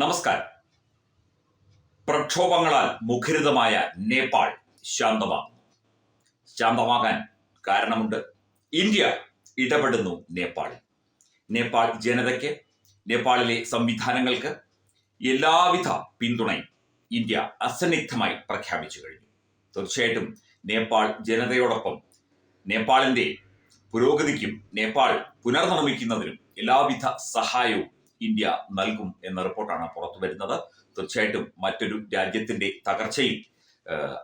നമസ്കാരം. പ്രക്ഷോഭങ്ങളാൽ മുഖരിതമായ നേപ്പാൾ ശാന്തമാകുന്നു. ശാന്തമാകാൻ കാരണമുണ്ട്. ഇന്ത്യ ഇടപെടുന്നു നേപ്പാളിൽ. നേപ്പാൾ ജനതയ്ക്ക് നേപ്പാളിലെ സംവിധാനങ്ങൾക്ക് എല്ലാവിധ പിന്തുണയും ഇന്ത്യ അസന്നിഗ്ധമായി പ്രഖ്യാപിച്ചു കഴിഞ്ഞു. തീർച്ചയായിട്ടും നേപ്പാൾ ജനതയോടൊപ്പം നേപ്പാളിന്റെ പുരോഗതിക്കും നേപ്പാൾ പുനർനിർമ്മിക്കുന്നതിനും എല്ലാവിധ സഹായവും ഇന്ത്യ നൽകും എന്ന റിപ്പോർട്ടാണ് പുറത്തു വരുന്നത്. തീർച്ചയായിട്ടും മറ്റൊരു രാജ്യത്തിന്റെ തകർച്ചയിൽ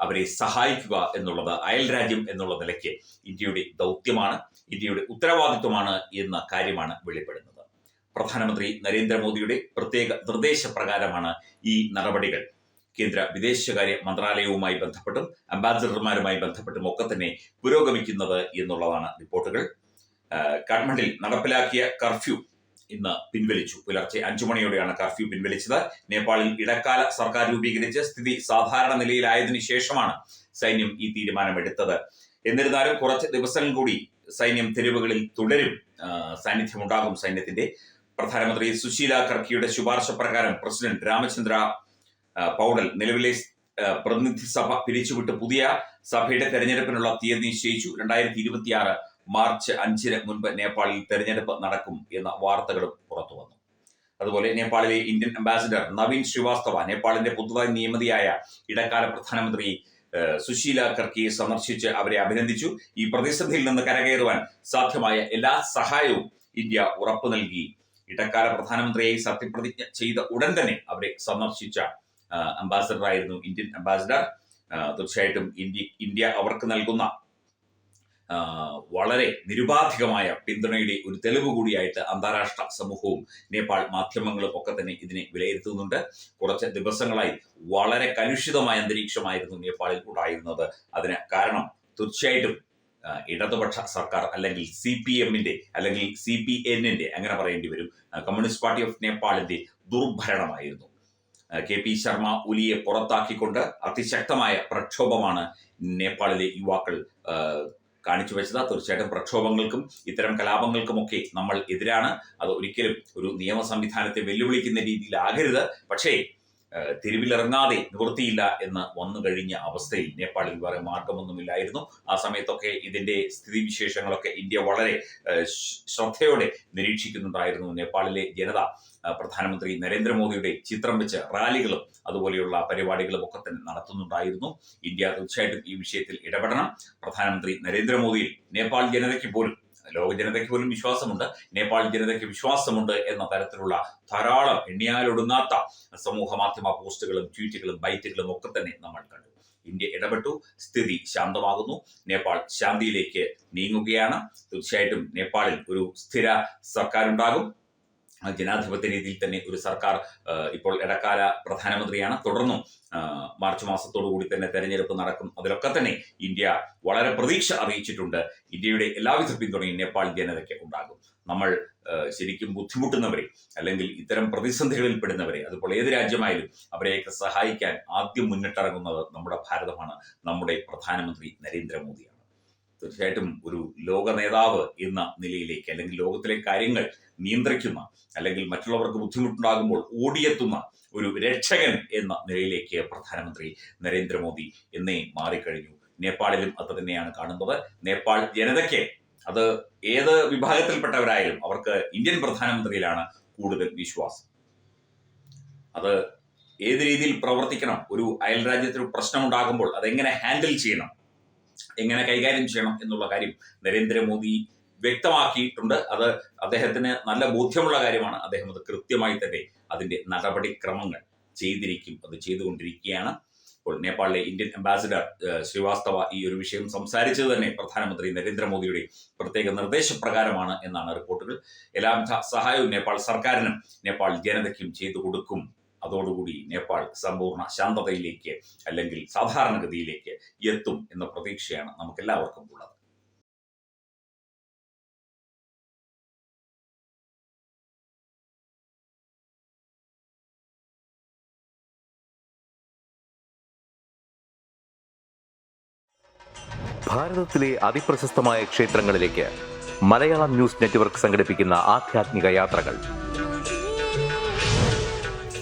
അവരെ സഹായിക്കുക എന്നുള്ളത് അയൽ രാജ്യം എന്നുള്ള നിലയ്ക്ക് ഇന്ത്യയുടെ ദൗത്യമാണ് ഇന്ത്യയുടെ ഉത്തരവാദിത്വമാണ് എന്ന കാര്യമാണ് വെളിപ്പെടുന്നത്. പ്രധാനമന്ത്രി നരേന്ദ്രമോദിയുടെ പ്രത്യേക നിർദ്ദേശപ്രകാരമാണ് ഈ നടപടികൾ. കേന്ദ്ര വിദേശകാര്യ മന്ത്രാലയവുമായി ബന്ധപ്പെട്ടും അംബാസിഡർമാരുമായി ബന്ധപ്പെട്ടും ഒക്കെ തന്നെ പുരോഗമിക്കുന്നത് എന്നുള്ളതാണ് റിപ്പോർട്ടുകൾ. കാഠ്മണ്ഡിൽ നടപ്പിലാക്കിയ കർഫ്യൂ ഇന്ന് പിൻവലിച്ചു. പുലർച്ചെ അഞ്ചു മണിയോടെയാണ് കർഫ്യൂ പിൻവലിച്ചത്. നേപ്പാളിൽ ഇടക്കാല സർക്കാർ രൂപീകരിച്ച് സ്ഥിതി സാധാരണ നിലയിലായതിനു ശേഷമാണ് സൈന്യം ഈ തീരുമാനമെടുത്തത്. എന്നിരുന്നാലും കുറച്ച് ദിവസങ്ങൾ കൂടി സൈന്യം തെരുവുകളിൽ തുടരും. സാന്നിധ്യമുണ്ടാകും സൈന്യത്തിന്റെ. പ്രധാനമന്ത്രി സുശീല കർക്കിയുടെ ശുപാർശ പ്രകാരം പ്രസിഡന്റ് രാമചന്ദ്ര പൗഡൽ നിലവിലെ പ്രതിനിധി സഭ പിരിച്ചുവിട്ട് പുതിയ സഭയുടെ തെരഞ്ഞെടുപ്പിനുള്ള തീയതി നിശ്ചയിച്ചു. രണ്ടായിരത്തി ഇരുപത്തിയാറ് മാർച്ച് അഞ്ചിന് മുൻപ് നേപ്പാളിൽ തെരഞ്ഞെടുപ്പ് നടക്കും എന്ന വാർത്തകളും പുറത്തു വന്നു. അതുപോലെ നേപ്പാളിലെ ഇന്ത്യൻ അംബാസിഡർ നവീൻ ശ്രീവാസ്തവ നേപ്പാളിന്റെ പുതുതായി നിയമിതയായ ഇടക്കാല പ്രധാനമന്ത്രി സുശീല കർക്കിയെ സന്ദർശിച്ച് അവരെ അഭിനന്ദിച്ചു. ഈ പ്രതിസന്ധിയിൽ നിന്ന് കരകയറുവാൻ സാധ്യമായ എല്ലാ സഹായവും ഇന്ത്യ ഉറപ്പു നൽകി. ഇടക്കാല പ്രധാനമന്ത്രിയെ സത്യപ്രതിജ്ഞ ചെയ്ത ഉടൻ തന്നെ അവരെ സന്ദർശിച്ച അംബാസിഡറായിരുന്നു ഇന്ത്യൻ അംബാസിഡർ. തീർച്ചയായിട്ടും ഇന്ത്യ ഇന്ത്യ അവർക്ക് നൽകുന്ന വളരെ നിരുപാധികമായ പിന്തുണയുടെ ഒരു തെളിവ് കൂടിയായിട്ട് അന്താരാഷ്ട്ര സമൂഹവും നേപ്പാൾ മാധ്യമങ്ങളും ഒക്കെ തന്നെ ഇതിനെ വിലയിരുത്തുന്നുണ്ട്. കുറച്ച് ദിവസങ്ങളായി വളരെ കലുഷിതമായ അന്തരീക്ഷമായിരുന്നു നേപ്പാളിൽ ഉണ്ടായിരുന്നത്. അതിന് കാരണം തീർച്ചയായിട്ടും ഇടതുപക്ഷ സർക്കാർ അല്ലെങ്കിൽ സി പി എമ്മിന്റെ അല്ലെങ്കിൽ സി പി എന്നിന്റെ അങ്ങനെ പറയേണ്ടി വരും കമ്മ്യൂണിസ്റ്റ് പാർട്ടി ഓഫ് നേപ്പാളിന്റെ ദുർഭരണമായിരുന്നു. കെ പി ശർമ്മ ഒലിയെ പുറത്താക്കിക്കൊണ്ട് അതിശക്തമായ പ്രക്ഷോഭമാണ് നേപ്പാളിലെ യുവാക്കൾ കാണിച്ചു വെച്ചത്. തീർച്ചയായിട്ടും പ്രക്ഷോഭങ്ങൾക്കും ഇത്തരം കലാപങ്ങൾക്കുമൊക്കെ നമ്മൾ എതിരാണ്. അത് ഒരിക്കലും ഒരു നിയമ സംവിധാനത്തെ വെല്ലുവിളിക്കുന്ന രീതിയിലാകരുത്. പക്ഷേ തെരുവിലിറങ്ങാതെ നിവൃത്തിയില്ല എന്ന് വന്നു കഴിഞ്ഞ അവസ്ഥയിൽ നേപ്പാളിൽ വേറെ മാർഗമൊന്നുമില്ലായിരുന്നു. ആ സമയത്തൊക്കെ ഇതിന്റെ സ്ഥിതിവിശേഷങ്ങളൊക്കെ ഇന്ത്യ വളരെ ശ്രദ്ധയോടെ നിരീക്ഷിക്കുന്നുണ്ടായിരുന്നു. നേപ്പാളിലെ ജനത പ്രധാനമന്ത്രി നരേന്ദ്രമോദിയുടെ ചിത്രം വെച്ച് റാലികളും അതുപോലെയുള്ള പരിപാടികളും ഒക്കെ തന്നെ നടത്തുന്നുണ്ടായിരുന്നു. ഇന്ത്യ തീർച്ചയായിട്ടും ഈ വിഷയത്തിൽ ഇടപെടണം. പ്രധാനമന്ത്രി നരേന്ദ്രമോദിയിൽ നേപ്പാൾ ജനതയ്ക്ക് പോലും ലോക ജനതയ്ക്ക് പോലും വിശ്വാസമുണ്ട് നേപ്പാൾ ജനതയ്ക്ക് വിശ്വാസമുണ്ട് എന്ന തരത്തിലുള്ള ധാരാളം എണ്ണിയാലൊടുങ്ങാത്ത സമൂഹ മാധ്യമ പോസ്റ്റുകളും ട്വീറ്റുകളും ബൈറ്റുകളും ഒക്കെ തന്നെ നമ്മൾ കണ്ടു. ഇന്ത്യ ഇടപെട്ടു സ്ഥിതി ശാന്തമാകുന്നു നേപ്പാൾ ശാന്തിയിലേക്ക് നീങ്ങുകയാണ്. തീർച്ചയായിട്ടും നേപ്പാളിൽ ഒരു സ്ഥിര ആ ജനാധിപത്യ രീതിയിൽ തന്നെ ഒരു സർക്കാർ ഇപ്പോൾ ഇടക്കാല പ്രധാനമന്ത്രിയാണ്. തുടർന്നും മാർച്ച് മാസത്തോടു കൂടി തന്നെ തെരഞ്ഞെടുപ്പ് നടക്കും. അതിലൊക്കെ തന്നെ ഇന്ത്യ വളരെ പ്രതീക്ഷ അറിയിച്ചിട്ടുണ്ട്. ഇന്ത്യയുടെ എല്ലാവിധ പിന്തുണയും നേപ്പാൾ ജനതയ്ക്ക് ഉണ്ടാകും. നമ്മൾ ശരിക്കും ബുദ്ധിമുട്ടുന്നവരെ അല്ലെങ്കിൽ ഇത്തരം പ്രതിസന്ധികളിൽ പെടുന്നവരെ അതിപ്പോൾ ഏത് രാജ്യമായാലും അവരെയൊക്കെ സഹായിക്കാൻ ആദ്യം മുന്നിട്ടിറങ്ങുന്നത് നമ്മുടെ ഭാരതമാണ്. നമ്മുടെ പ്രധാനമന്ത്രി നരേന്ദ്രമോദിയാണ്. തീർച്ചയായിട്ടും ഒരു ലോക നേതാവ് എന്ന നിലയിലേക്ക് അല്ലെങ്കിൽ ലോകത്തിലെ കാര്യങ്ങൾ നിയന്ത്രിക്കുന്ന അല്ലെങ്കിൽ മറ്റുള്ളവർക്ക് ബുദ്ധിമുട്ടുണ്ടാകുമ്പോൾ ഓടിയെത്തുന്ന ഒരു രക്ഷകൻ എന്ന നിലയിലേക്ക് പ്രധാനമന്ത്രി നരേന്ദ്രമോദി എന്നേ മാറിക്കഴിഞ്ഞു. നേപ്പാളിലും അത് തന്നെയാണ് കാണുന്നത്. നേപ്പാൾ ജനതയ്ക്ക് അത് ഏത് വിഭാഗത്തിൽപ്പെട്ടവരായാലും അവർക്ക് ഇന്ത്യൻ പ്രധാനമന്ത്രിയിലാണ് കൂടുതൽ വിശ്വാസം. അത് ഏത് രീതിയിൽ പ്രവർത്തിക്കണം? ഒരു അയൽ ഒരു പ്രശ്നമുണ്ടാകുമ്പോൾ അതെങ്ങനെ ഹാൻഡിൽ ചെയ്യണം? എങ്ങനെ കൈകാര്യം ചെയ്യണം എന്നുള്ള കാര്യം നരേന്ദ്രമോദി വ്യക്തമാക്കിയിട്ടുണ്ട്. അത് അദ്ദേഹത്തിന് നല്ല ബോധ്യമുള്ള കാര്യമാണ്. അദ്ദേഹം അത് കൃത്യമായി തന്നെ അതിന്റെ നടപടിക്രമങ്ങൾ ചെയ്തിരിക്കും. അത് ചെയ്തുകൊണ്ടിരിക്കുകയാണ്. ഇപ്പോൾ നേപ്പാളിലെ ഇന്ത്യൻ അംബാസിഡർ ശ്രീവാസ്തവ ഈ ഒരു വിഷയം സംസാരിച്ചത് തന്നെ പ്രധാനമന്ത്രി നരേന്ദ്രമോദിയുടെ പ്രത്യേക നിർദ്ദേശപ്രകാരമാണ് എന്നാണ് റിപ്പോർട്ടുകൾ. എല്ലാവിധ സഹായവും നേപ്പാൾ സർക്കാരിനും നേപ്പാൾ ജനതയ്ക്കും ചെയ്തു കൊടുക്കും. അതോടുകൂടി നേപ്പാൾ സമ്പൂർണ ശാന്തതയിലേക്ക് അല്ലെങ്കിൽ സാധാരണഗതിയിലേക്ക് എത്തും എന്ന പ്രതീക്ഷയാണ് നമുക്കെല്ലാവർക്കും ഉള്ളത്. ഭാരതത്തിലെ അതിപ്രശസ്തമായ ക്ഷേത്രങ്ങളിലേക്ക് മലയാളം ന്യൂസ് നെറ്റ്വർക്ക് യാത്രകൾ.